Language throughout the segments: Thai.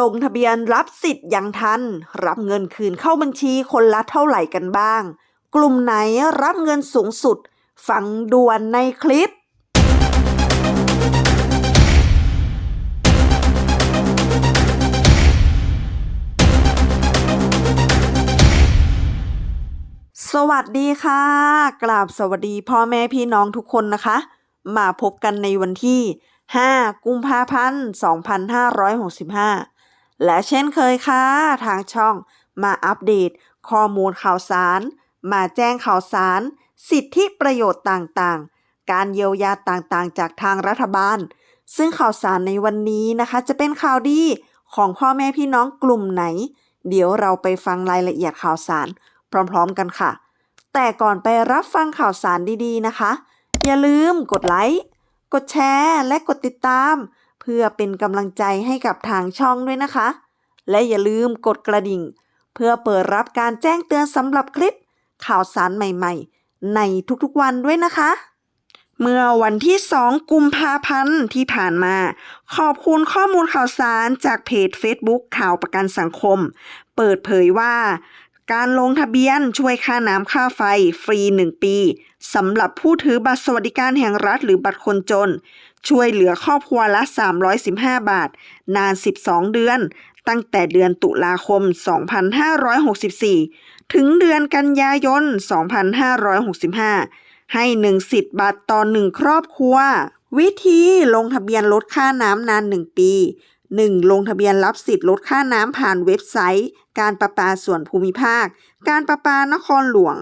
ลงทะเบียนรับสิทธิ์อย่างทัน รับเงินคืนเข้าบัญชีคนละเท่าไหร่กันบ้าง กลุ่มไหนรับเงินสูงสุด ฟังด่วนในคลิป สวัสดีค่ะ กราบสวัสดีพ่อแม่พี่น้องทุกคนนะคะ มาพบกันในวันที่ 5 กุมภาพันธ์ 2565 และเช่นเคยค่ะ ทางช่องมาอัปเดต ข้อมูลข่าวสาร มาแจ้งข่าวสาร สิทธิประโยชน์ต่างๆ การเยียวยาต่างๆ จากทางรัฐบาล ซึ่งข่าวสารในวันนี้นะคะ จะเป็นข่าวดีของพ่อแม่พี่น้องกลุ่มไหน เดี๋ยวเราไปฟังรายละเอียดข่าวสาร พร้อมๆกันค่ะ แต่ก่อนไปรับฟังข่าวสารดีๆนะคะ อย่าลืมกดไลค์กดแชร์และกดติดตาม พื่อเป็นกำลังใจให้กับทางช่องด้วยนะคะ และอย่าลืมกดกระดิ่ง เพื่อเปิดรับการแจ้งเตือนสำหรับคลิป ข่าวสารใหม่ๆ ในทุกๆวันด้วยนะคะ เมื่อวันที่ 2 กุมภาพันธ์ที่ผ่านมา ขอบคุณข้อมูลข่าวสารจากเพจ Facebook ข่าวประกันสังคม เปิดเผยว่าการลงทะเบียนช่วยค่าน้ำค่าไฟฟรี 1 ปีสำหรับผู้ถือบัตรสวัสดิการแห่งรัฐหรือบัตรคนจน ช่วยเหลือครอบครัวละ 315 บาท นาน 12 เดือน ตั้งแต่เดือนตุลาคม 2564 ถึงเดือนกันยายน 2565 ให้ 1 สิทธิ์บัตรต่อ 1 ครอบครัว วิธีลงทะเบียนลดค่าน้ำนาน 1 ปี 1. ลงทะเบียนรับสิทธิ์ลดค่าน้ำผ่านเว็บไซต์ การประปาส่วนภูมิภาค การประปานครหลวง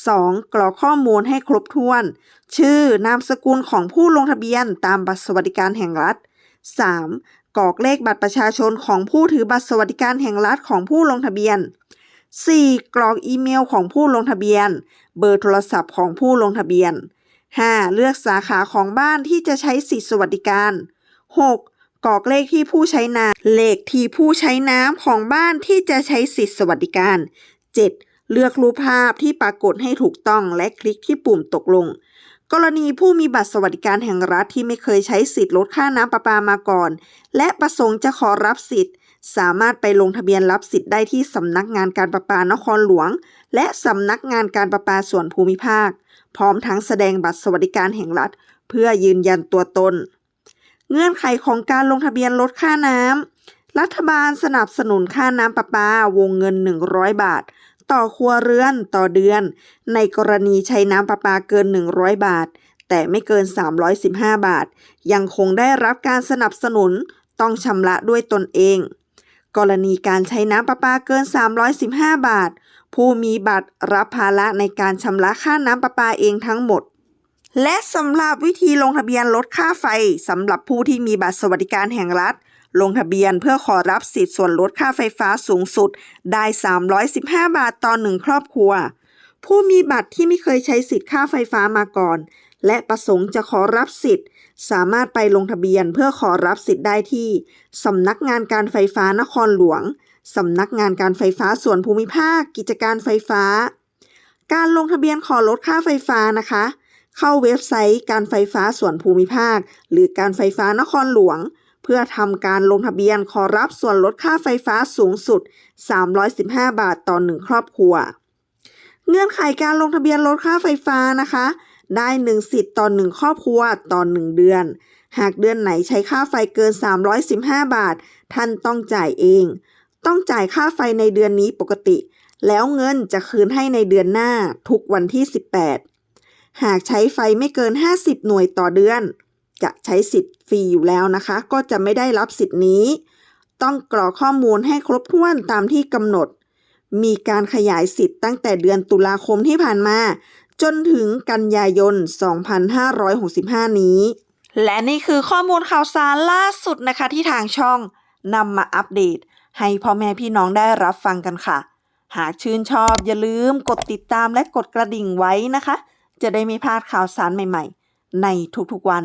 2. กรอกข้อมูลให้ครบถ้วน ชื่อนามสกุลของผู้ลงทะเบียนตามบัตรสวัสดิการแห่งรัฐ 3. กรอกเลขบัตรประชาชนของผู้ถือบัตรสวัสดิการแห่งรัฐของผู้ลงทะเบียน 4. กรอกอีเมลของผู้ลงทะเบียน เบอร์โทรศัพท์ของผู้ลงทะเบียน 5. เลือกสาขาของบ้านที่จะใช้สิทธิสวัสดิการ 6. กรอกเลขที่ผู้ใช้น้ำเลขที่ผู้ใช้น้ำของบ้านที่จะใช้สิทธิสวัสดิการ 7. เลือกรูปภาพที่ปรากฏให้ถูกต้องและคลิกที่ปุ่มตกลง กรณีผู้มีบัตรสวัสดิการแห่งรัฐที่ไม่เคยใช้สิทธิ์ลดค่าน้ำประปามาก่อน และประสงค์จะขอรับสิทธิ์ สามารถไปลงทะเบียนรับสิทธิ์ได้ที่สำนักงานการประปานครหลวง และสำนักงานการประปาส่วนภูมิภาค พร้อมทั้งแสดงบัตรสวัสดิการแห่งรัฐ เพื่อยืนยันตัวตน เงื่อนไขของการลงทะเบียนลดค่าน้ำรัฐบาลสนับสนุนค่าน้ำประปาวงเงิน 100 บาท ต่อครัวเรือนต่อเดือน ในกรณีใช้น้ำประปาเกิน 100 บาท แต่ไม่เกิน 315 บาท ยังคงได้รับการสนับสนุนต้องชำระด้วยตนเอง กรณีการใช้น้ำประปาเกิน 315 บาท ผู้มีบัตรรับภาระในการชำระค่าน้ำประปาเองทั้งหมดและสำหรับวิธีลงทะเบียนลดค่าไฟสำหรับผู้ที่มีบัตรสวัสดิการแห่งรัฐ ลงทะเบียนเพื่อขอรับสิทธิ์ส่วนลดค่าไฟฟ้าสูงสุด ได้ 315 บาทต่อหนึ่งครอบครัว ผู้มีบัตรที่ไม่เคยใช้สิทธิ์ค่าไฟฟ้ามาก่อน และประสงค์จะขอรับสิทธิ์ สามารถไปลงทะเบียนเพื่อขอรับสิทธิ์ได้ที่สำนักงานการไฟฟ้านครหลวงสำนักงานการไฟฟ้าส่วนภูมิภาค กิจการไฟฟ้า การลงทะเบียนขอลดค่าไฟฟ้านะคะ เข้าเว็บไซต์การไฟฟ้าส่วนภูมิภาค หรือการไฟฟ้านครหลวง เพื่อทำการลงทะเบียนขอรับส่วนลดค่าไฟฟ้าสูงสุด 315 บาทต่อหนึ่งครอบครัว เงื่อนไขการลงทะเบียนลดค่าไฟฟ้านะคะ ได้ 1 สิทธิ์ต่อ 1 ครอบครัวต่อ 1 เดือน หากเดือนไหนใช้ค่าไฟเกิน 315 บาท ท่านต้องจ่ายเอง ต้องจ่ายค่าไฟในเดือนนี้ปกติ แล้วเงินจะคืนให้ในเดือนหน้าทุกวันที่ 18 หากใช้ไฟไม่เกิน 50 หน่วยต่อเดือน จะใช้สิทธิ์ฟรีอยู่แล้วนะคะ ก็จะไม่ได้รับสิทธิ์นี้ ต้องกรอกข้อมูลให้ครบถ้วนตามที่กำหนด มีการขยายสิทธิ์ตั้งแต่เดือนตุลาคมที่ผ่านมา จนถึงกันยายน 2565 นี้ และนี่คือข้อมูลข่าวสารล่าสุดนะคะที่ทางช่องนำมาอัปเดต ให้พ่อแม่พี่น้องได้รับฟังกันค่ะ หากชื่นชอบอย่าลืมกดติดตามและกดกระดิ่งไว้นะคะ จะได้ไม่พลาดข่าวสารใหม่ ๆ ในทุกๆวัน